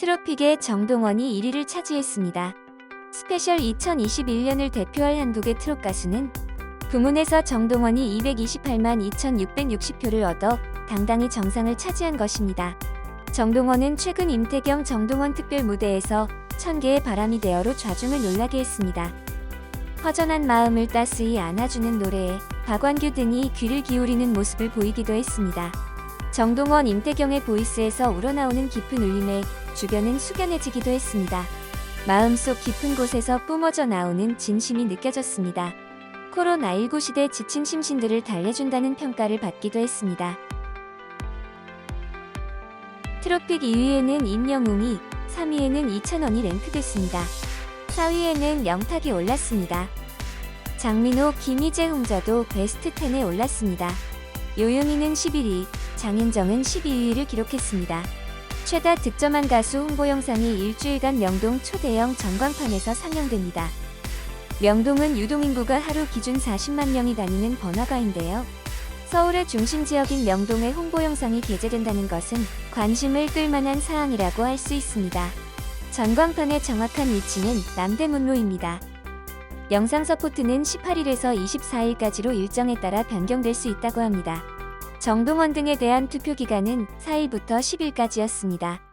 트로픽의 정동원이 1위를 차지했습니다. 스페셜 2021년을 대표할 한국의 트롯 가수는 부문에서 정동원이 228만 2660표를 얻어 당당히 정상을 차지한 것입니다. 정동원은 최근 임태경 정동원 특별 무대에서 천개의 바람이 되어로 좌중을 놀라게 했습니다. 허전한 마음을 따스히 안아주는 노래에 박완규 등이 귀를 기울이는 모습을 보이기도 했습니다. 정동원 임태경의 보이스에서 우러나오는 깊은 울림에 주변은 숙연해지기도 했습니다. 마음속 깊은 곳에서 뿜어져 나오는 진심이 느껴졌습니다. 코로나19 시대 지친 심신들을 달래준다는 평가를 받기도 했습니다. 트로픽 2위에는 임영웅이, 3위에는 이찬원이 랭크됐습니다. 4위에는 영탁이 올랐습니다. 장민호, 김희재 흥자도 베스트 10에 올랐습니다. 요요미는 11위, 장윤정은 12위를 기록했습니다. 최다 득점한 가수 홍보 영상이 일주일간 명동 초대형 전광판에서 상영됩니다. 명동은 유동인구가 하루 기준 40만 명이 다니는 번화가인데요. 서울의 중심 지역인 명동의 홍보 영상이 게재된다는 것은 관심을 끌만한 사항이라고 할 수 있습니다. 전광판의 정확한 위치는 남대문로입니다. 영상 서포트는 18일에서 24일까지로 일정에 따라 변경될 수 있다고 합니다. 정동원 등에 대한 투표 기간은 4일부터 10일까지였습니다.